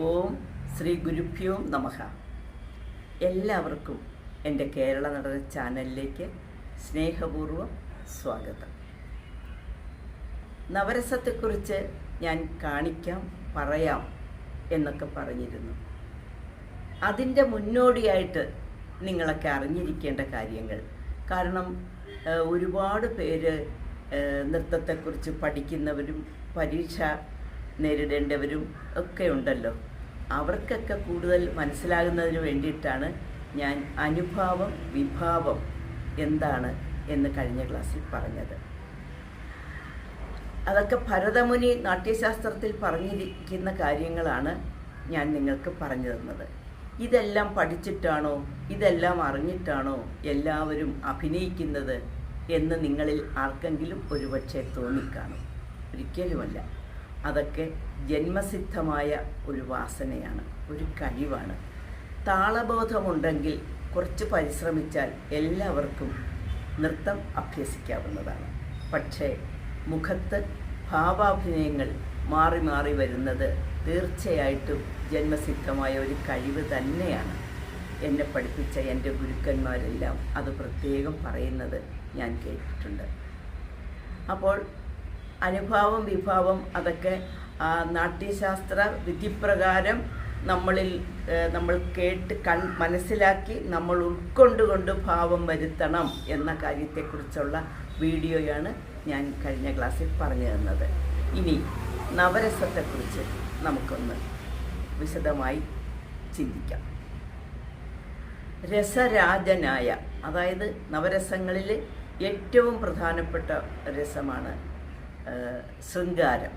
ഓം ശ്രീ ഗുരുഭ്യോ നമഹ എല്ലാവർക്കും എന്റെ കേരള നടന ചാനലിലേക്ക് സ്നേഹപൂർവം സ്വാഗതം. നവരസത്തെക്കുറിച്ച് ഞാൻ കാണിക്കാം പറയാം എന്നൊക്കെ പറഞ്ഞിരുന്നു. അതിന്റെ മുന്നോടിയായിട്ട് നിങ്ങളൊക്കെ അറിഞ്ഞിരിക്കേണ്ട കാര്യങ്ങൾ. കാരണം ഒരുപാട് പേര് നൃത്തത്തെക്കുറിച്ച് പഠിക്കുന്നവരും പരീക്ഷ നേരിടേണ്ടവരും ഒക്കെ ഉണ്ടല്ലോ. അവർക്കൊക്കെ കൂടുതൽ മനസ്സിലാകുന്നതിന് വേണ്ടിയിട്ടാണ് ഞാൻ അനുഭാവം വിഭാവം എന്താണ് എന്ന് കഴിഞ്ഞ ക്ലാസ്സിൽ പറഞ്ഞത്. അതൊക്കെ ഭരതമുനി നാട്യശാസ്ത്രത്തിൽ പറഞ്ഞിരിക്കുന്ന കാര്യങ്ങളാണ് ഞാൻ നിങ്ങൾക്ക് പറഞ്ഞു തന്നത്. ഇതെല്ലാം പഠിച്ചിട്ടാണോ ഇതെല്ലാം അറിഞ്ഞിട്ടാണോ എല്ലാവരും അഭിനയിക്കുന്നത് എന്ന് നിങ്ങളിൽ ആർക്കെങ്കിലും ഒരുപക്ഷെ തോന്നിക്കാണും. ഒരിക്കലുമല്ല. അതൊക്കെ ജന്മസിദ്ധമായ ഒരു വാസനയാണ് ഒരു കഴിവാണ്. താളബോധമുണ്ടെങ്കിൽ കുറച്ച് പരിശ്രമിച്ചാൽ എല്ലാവർക്കും നൃത്തം അഭ്യസിക്കാവുന്നതാണ്. പക്ഷേ മുഖത്ത് ഭാവാഭിനയങ്ങൾ മാറി മാറി വരുന്നത് തീർച്ചയായിട്ടും ജന്മസിദ്ധമായ ഒരു കഴിവ് തന്നെയാണ്. എന്നെ പഠിപ്പിച്ച എന്റെ ഗുരുക്കന്മാരെല്ലാം അത് പ്രത്യേകം പറയുന്നത് ഞാൻ കേട്ടിട്ടുണ്ട്. അപ്പോൾ അനുഭാവം വിഭാവം അതൊക്കെ നാട്യശാസ്ത്ര വിധിപ്രകാരം നമ്മളിൽ നമ്മൾ കേട്ട് കൺ മനസ്സിലാക്കി നമ്മൾ ഉൾക്കൊണ്ടുകൊണ്ട് ഭാവം വരുത്തണം എന്ന കാര്യത്തെക്കുറിച്ചുള്ള വീഡിയോയാണ് ഞാൻ കഴിഞ്ഞ ക്ലാസ്സിൽ പറഞ്ഞു തന്നത്. ഇനി നവരസത്തെക്കുറിച്ച് നമുക്കൊന്ന് വിശദമായി ചിന്തിക്കാം. രസരാജനായ അതായത് നവരസങ്ങളിൽ ഏറ്റവും പ്രധാനപ്പെട്ട രസമാണ് ശൃംഗാരം.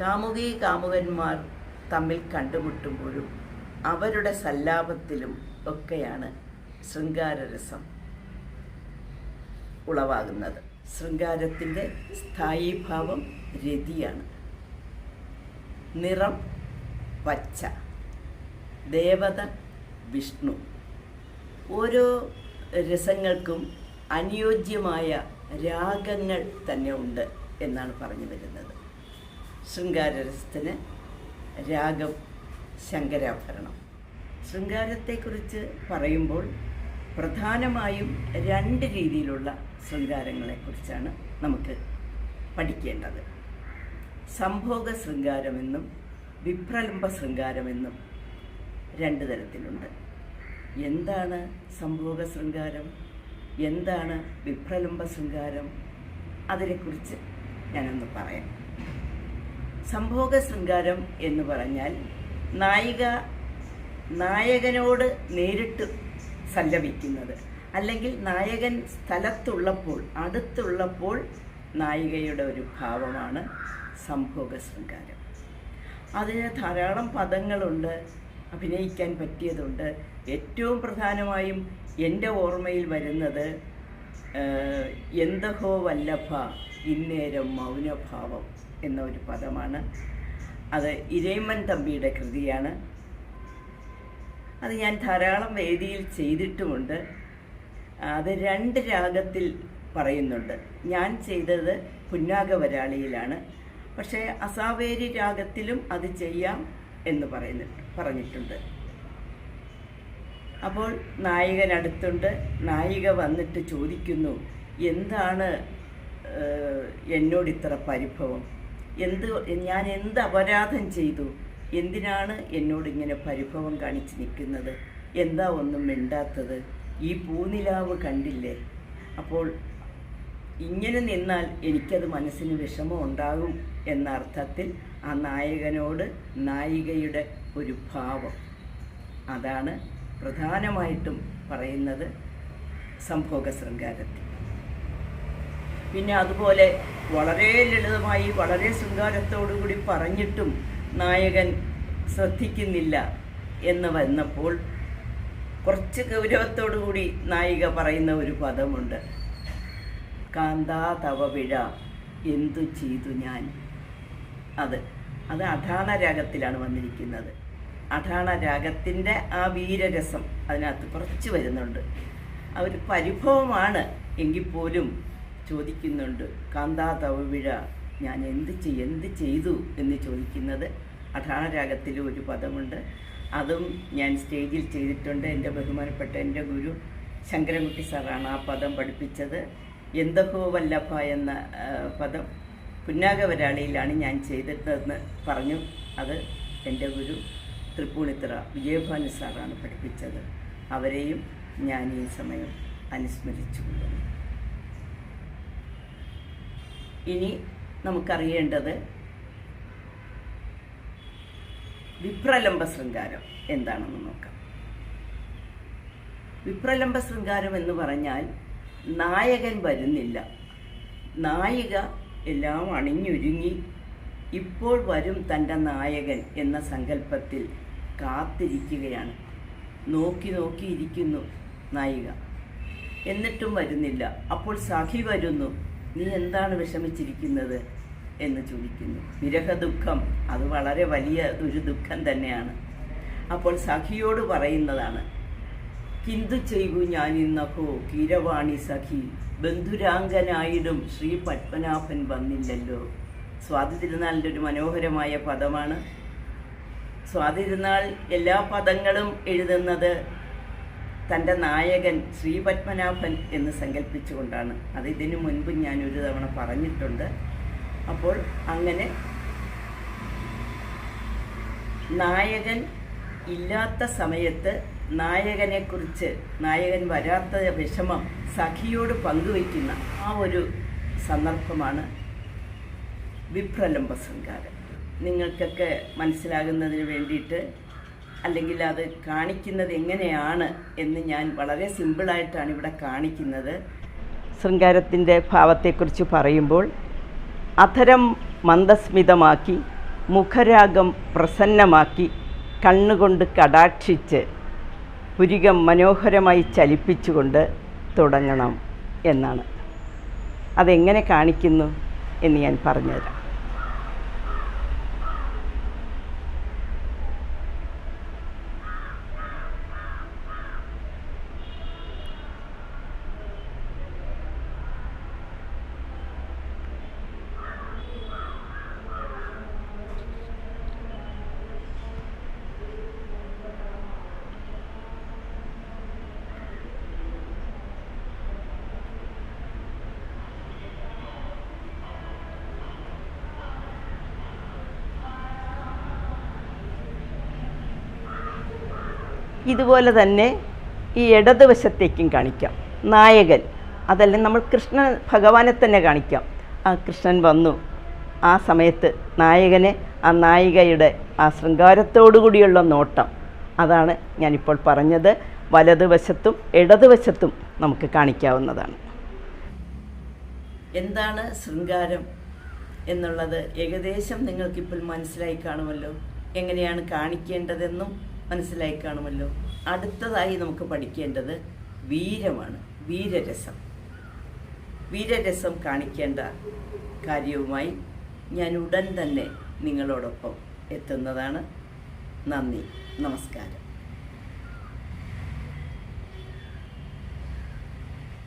കാമുകി കാമുകന്മാർ തമ്മിൽ കണ്ടുമുട്ടുമ്പോഴും അവരുടെ സല്ലാപത്തിലും ഒക്കെയാണ് ശൃംഗാരരസം ഉളവാകുന്നത്. ശൃംഗാരത്തിന്റെ സ്ഥായീഭാവം രതിയാണ്. നിറം പച്ച ദേവത വിഷ്ണു. ഓരോ രസങ്ങൾക്കും അനുയോജ്യമായ രാഗങ്ങൾ തന്നെ ഉണ്ട് എന്നാണ് പറഞ്ഞു വരുന്നത്. ശൃംഗാരരസത്തിന് രാഗം ശങ്കരാഭരണം. ശൃംഗാരത്തെക്കുറിച്ച് പറയുമ്പോൾ പ്രധാനമായും രണ്ട് രീതിയിലുള്ള ശൃംഗാരങ്ങളെക്കുറിച്ചാണ് നമുക്ക് പഠിക്കേണ്ടത്. സംഭോഗ ശൃംഗാരമെന്നും വിപ്രലംബ ശൃംഗാരമെന്നും രണ്ട് തരത്തിലുണ്ട്. എന്താണ് സംഭോഗ ശൃംഗാരം? എന്താണ് വിപ്രലംബ ശൃംഗാരം? അതിനെക്കുറിച്ച് ഞാനൊന്ന് പറയാം. സംഭോഗ ശൃംഗാരം എന്ന് പറഞ്ഞാൽ നായിക നായകനോട് നേരിട്ട് സല്ലപിക്കുന്നത്. അല്ലെങ്കിൽ നായകൻ സ്ഥലത്തുള്ളപ്പോൾ അടുത്തുള്ളപ്പോൾ നായികയുടെ ഒരു ഭാവമാണ് സംഭോഗ ശൃംഗാരം. അതിന് ധാരാളം പദങ്ങളുണ്ട്. അഭിനയിക്കാൻ പറ്റിയതുണ്ട്. ഏറ്റവും പ്രധാനമായും എന്റെ ഓർമ്മയിൽ വരുന്നത് എന്തഹോ വല്ലഭ ഇന്നേരം മൗനഭാവം എന്ന ഒരു പദമാണ്. അത് ഇരേമൻ തമ്പിയുടെ കൃതിയാണ്. അത് ഞാൻ ധാരാളം വേദിയിൽ ചെയ്തിട്ടുമുണ്ട്. അത് രണ്ട് രാഗത്തിൽ പറയുന്നുണ്ട്. ഞാൻ ചെയ്തത് പുന്നാഗവരാളിയിലാണ്. പക്ഷേ അസാവേരി രാഗത്തിലും അത് ചെയ്യാം. എന്ന് പറയുന്നു പറഞ്ഞിട്ടുണ്ട്. അപ്പോൾ നായകൻ അടുത്തുണ്ട് നായിക വന്നിട്ട് ചോദിക്കുന്നു എന്താണ് എന്നോട് ഇത്ര പരിഭവം? എന്ത് ഞാൻ എന്ത് അപരാധം ചെയ്തു? എന്തിനാണ് എന്നോട് ഇങ്ങനെ പരിഭവം കാണിച്ച് നിൽക്കുന്നത്? എന്താ ഒന്നും മിണ്ടാത്തത്? ഈ പൂനിലാവ് കണ്ടില്ലേ? അപ്പോൾ ഇങ്ങനെ നിന്നാൽ എനിക്കത് മനസ്സിന് വിഷമം ഉണ്ടാകും എന്ന അർത്ഥത്തിൽ ആ നായകനോട് നായികയുടെ ഒരു ഭാവം. അതാണ് പ്രധാനമായിട്ടും പറയുന്നത് സംഭോഗ ശൃംഗാരത്തിൽ. പിന്നെ അതുപോലെ വളരെ ലളിതമായി വളരെ ശൃംഗാരത്തോടുകൂടി പറഞ്ഞിട്ടും നായകൻ ശ്രദ്ധിക്കുന്നില്ല എന്ന് വന്നപ്പോൾ കുറച്ച് ഗൗരവത്തോടുകൂടി നായിക പറയുന്ന ഒരു പദമുണ്ട്. കാന്താ തവ പിഴ എന്തു ചെയ്തു ഞാൻ? അത്. അത് അഠാണ രാഗത്തിലാണ് വന്നിരിക്കുന്നത്. അഠാണ രാഗത്തിന്റെ ആ വീരരസം അതിനകത്ത് കുറച്ച് വരുന്നുണ്ട്. അവർ പരിഭവമാണ് എങ്കിൽ പോലും ചോദിക്കുന്നുണ്ട് കാന്താ തവ ഞാൻ എന്ത് എന്ത് ചെയ്തു? എന്ന് ചോദിക്കുന്നത് അഠാണരാഗത്തിലും ഒരു പദമുണ്ട്. അതും ഞാൻ സ്റ്റേജിൽ ചെയ്തിട്ടുണ്ട്. എന്റെ ബഹുമാനപ്പെട്ട എന്റെ ഗുരു ശങ്കരൻകുട്ടി സാറാണ് ആ പദം പഠിപ്പിച്ചത്. എന്തഹോ വല്ലഭ എന്ന പദം പുന്നാഗവരാളിയിലാണ് ഞാൻ ചെയ്തിട്ടതെന്ന് പറഞ്ഞു. അത് എന്റെ ഗുരു തൃപ്പൂണിത്തറ വിജയഭാനു സാറാണ് പഠിപ്പിച്ചത്. അവരെയും ഞാൻ ഈ സമയം അനുസ്മരിച്ചു ഇനി നമുക്കറിയേണ്ടത് വിപ്രലംബ ശൃംഗാരം എന്താണെന്ന് നോക്കാം. വിപ്രലംബ ശൃംഗാരം എന്ന് പറഞ്ഞാൽ നായകൻ വരുന്നില്ല. നായിക എല്ലാം അണിഞ്ഞൊരുങ്ങി. ഇപ്പോൾ വരും തന്റെ നായകൻ എന്ന സങ്കല്പത്തിൽ കാത്തിരിക്കുകയാണ്. നോക്കി നോക്കിയിരിക്കുന്നു നായിക. എന്നിട്ടും വരുന്നില്ല. അപ്പോൾ സഖി വരുന്നു. നീ എന്താണ് വിഷമിച്ചിരിക്കുന്നത്? എന്ന് ചോദിക്കുന്നു. വിരഹ ദുഃഖം അത് വളരെ വലിയ ഒരു ദുഃഖം തന്നെയാണ്. അപ്പോൾ സഖിയോട് പറയുന്നതാണ്. കിന്തു ചെയ്യൂ ഞാനിന്നഹോ കീരവാണി സഖി. ബന്ധുരാംഗനായിടും ശ്രീ പത്മനാഭൻ വന്നില്ലല്ലോ. സ്വാതി തിരുനാളിന്റെ ഒരു മനോഹരമായ പദമാണ്. സ്വാതി തിരുനാൾ എല്ലാ പദങ്ങളും എഴുതുന്നത് തന്റെ നായകൻ ശ്രീ പത്മനാഭൻ എന്ന് സങ്കല്പിച്ചുകൊണ്ടാണ്. അത് ഇതിനു മുൻപ് ഞാൻ ഒരു തവണ പറഞ്ഞിട്ടുണ്ട്. അപ്പോൾ അങ്ങനെ നായകൻ ഇല്ലാത്ത സമയത്ത് നായകനെക്കുറിച്ച് നായകൻ വരാത്ത വിഷമം സഖിയോട് പങ്കുവയ്ക്കുന്ന ആ ഒരു സന്ദർഭമാണ് വിപ്രലംബ ശൃംഗാരം. നിങ്ങൾക്കൊക്കെ മനസ്സിലാകുന്നതിന് വേണ്ടിയിട്ട് അല്ലെങ്കിൽ അത് കാണിക്കുന്നത് എങ്ങനെയാണ് എന്ന് ഞാൻ വളരെ സിമ്പിളായിട്ടാണ് ഇവിടെ കാണിക്കുന്നത്. ശൃംഗാരത്തിന്റെ ഭാവത്തെക്കുറിച്ച് പറയുമ്പോൾ അധരം മന്ദസ്മിതമാക്കി മുഖരാഗം പ്രസന്നമാക്കി കണ്ണുകൊണ്ട് കടാക്ഷിച്ച് പുരികം മനോഹരമായി ചലിപ്പിച്ചുകൊണ്ട് തുടങ്ങണം എന്നാണ്. അതെങ്ങനെ കാണിക്കുന്നു എന്ന് ഞാൻ പറഞ്ഞുതരാം. ഇതുപോലെ തന്നെ ഈ ഇടതുവശത്തേക്കും കാണിക്കാം. നായകൻ അതല്ലെങ്കിൽ നമ്മൾ കൃഷ്ണ ഭഗവാനെ തന്നെ കാണിക്കാം. ആ കൃഷ്ണൻ വന്നു. ആ സമയത്ത് നായകനെ ആ നായികയുടെ ആ ശൃംഗാരത്തോടുകൂടിയുള്ള നോട്ടം. അതാണ് ഞാനിപ്പോൾ പറഞ്ഞത്. വലതുവശത്തും ഇടതുവശത്തും നമുക്ക് കാണിക്കാവുന്നതാണ്. എന്താണ് ശൃംഗാരം എന്നുള്ളത് ഏകദേശം നിങ്ങൾക്കിപ്പോൾ മനസ്സിലായി കാണുമല്ലോ. എങ്ങനെയാണ് കാണിക്കേണ്ടതെന്നും മനസ്സിലായി കാണുമല്ലോ അടുത്തതായി നമുക്ക് പഠിക്കേണ്ടത് വീരമാണ്. വീരരസം. വീരരസം കാണിക്കേണ്ട കാര്യവുമായി ഞാൻ ഉടൻ തന്നെ നിങ്ങളോടൊപ്പം എത്തുന്നതാണ്. നന്ദി. നമസ്കാരം.